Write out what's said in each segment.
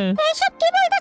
음. 내 새끼발 나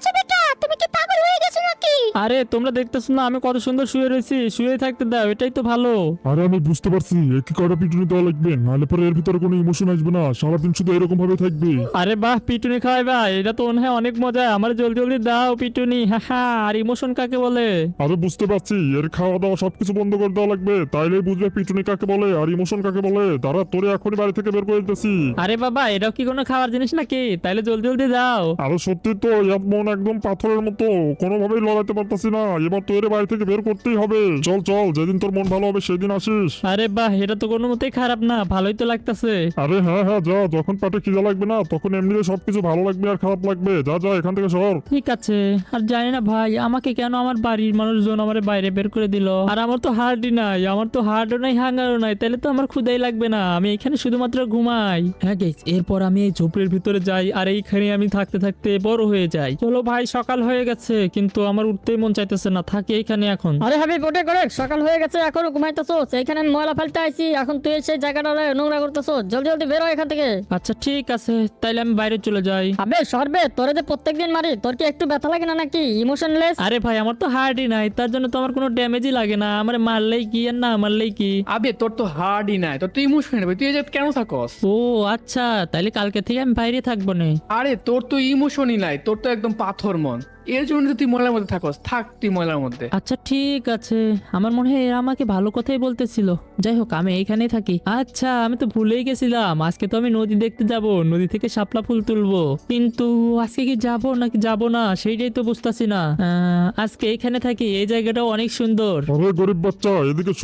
আরে তোমরা দেখতেছো না আমি কত সুন্দর শুয়ে রয়েছি শুয়ে থাকতে দাও এটাই তো ভালো। আরে আমি বুঝতে পারছি একই কটা পিটুনি দেওয়া লাগবে? নাহলে পরে এর ভিতরে কোনো ইমোশন আসবে না সারাদিন শুধু এরকম ভাবে থাকবে। আরে বাহ পিটুনি খাওয়াই ভাই এটা তো মনে হয় অনেক মজা আমার জলদি জলদি দাও পিটুনি হা হা আর ইমোশন কাকে বলে? আরে বুঝতে পারছি এর খাওয়া দাওয়া সবকিছু বন্ধ করে দেওয়া লাগবে তাইলে বুঝবে পিটুনি কাকে বলে আর ইমোশন কাকে বলে। তারা তোরে এখনই বাড়ি থেকে বের করে দিতেছি। আরে বাবা এটাও কি কোনো খাওয়ার জিনিস নাকি? তাইলে জলদি জলদি দাও। আরে সত্যি তো মন একদম পাথরের মতো কোনোভাবেই লড়াইতে পারতাছি না। এবার তো এর বাড়ি থেকে বের করতেই হবে। চল চল যেদিন তোর মন ভালো হবে সেদিন আসিস। আরে বাহ এটা তো কোনো মতেই খারাপ না ভালোই তো লাগতেছে। আরে হ্যাঁ হ্যাঁ যা যখন পেটে খিদা লাগবে না তখন এমনিতে সবকিছু ভালো লাগবে আর খারাপ লাগবে। যা যা এখান থেকে সর। ঠিক আছে আর জানি না ভাই আমাকে কেন আমার বাড়ির মানুষজন আমার বাইরে বের করে দিল? আর আমার তো হার্টই নাই আমার তো হার্টও নাই হাঙ্গারও নাই তাহলে তো আমার ক্ষুদাই লাগবে না আমি এখানে শুধুমাত্র ঘুমাই। হ্যাঁ গেছ এরপর আমি এই ঝোপড়ির ভিতরে যাই আর এইখানে আমি থাকতে থাকতে বড় হয়ে যাই। চলো ভাই সকাল হয়ে গেছে কিন্তু আমার উঠতেই মন চাইতেছে না থাকি এইখানে এখন। আরে হাবিব ওটা করে সকাল হয়ে গেছে এখনও ঘুমাইতেছো এইখানে ময়লা ফেলতে আইছি এখন তুই সেই জায়গাটা নোংরা করতেছো জলদি জলদি বেরো এখান থেকে। আচ্ছা ঠিক আছে তাইলে আমি বাইরে চলে যাই। আবে সরবে তোরে যে প্রত্যেকদিন মারি তোর কি একটু ব্যথা লাগে না নাকি? ইমোশনলেস আরে ভাই আমার তো হার্টই নাই তার জন্য তো আমার কোনো ড্যামেজই লাগে না আমার মারলেই কি আর না মারলেই কি? আবে তোর তো হার্ডই নাই তোর তো ইমোশন নেবে তুই এই যে কেন থাকস? ও আচ্ছা তাইলে কালকে থেকে আমি বাইরে থাকব না। আরে তোর তো ইমোশনই নাই তোর তো একদম পাথর মন। এর জন্য তো তুই ময়লার মধ্যে থাকস। থাক তুই ময়লার মধ্যে। আচ্ছা ঠিক আছে। আমার মনে হয় এরা আমাকে ভালো কথাই বলতেছিল। যাই হোক আমি এইখানেই থাকি। আচ্ছা আমি তো ভুলেই গেছিলাম। আজকে তো আমি নদী দেখতে যাব। নদী থেকে শাপলা ফুল তুলবো। কিন্তু আজকে কি যাব নাকি যাব না সেইটাই তো বুঝতাছি না। আহ, আজকে এইখানে থাকি। এই জায়গাটাও অনেক সুন্দর। আরে গরিব বাচ্চা এদিকে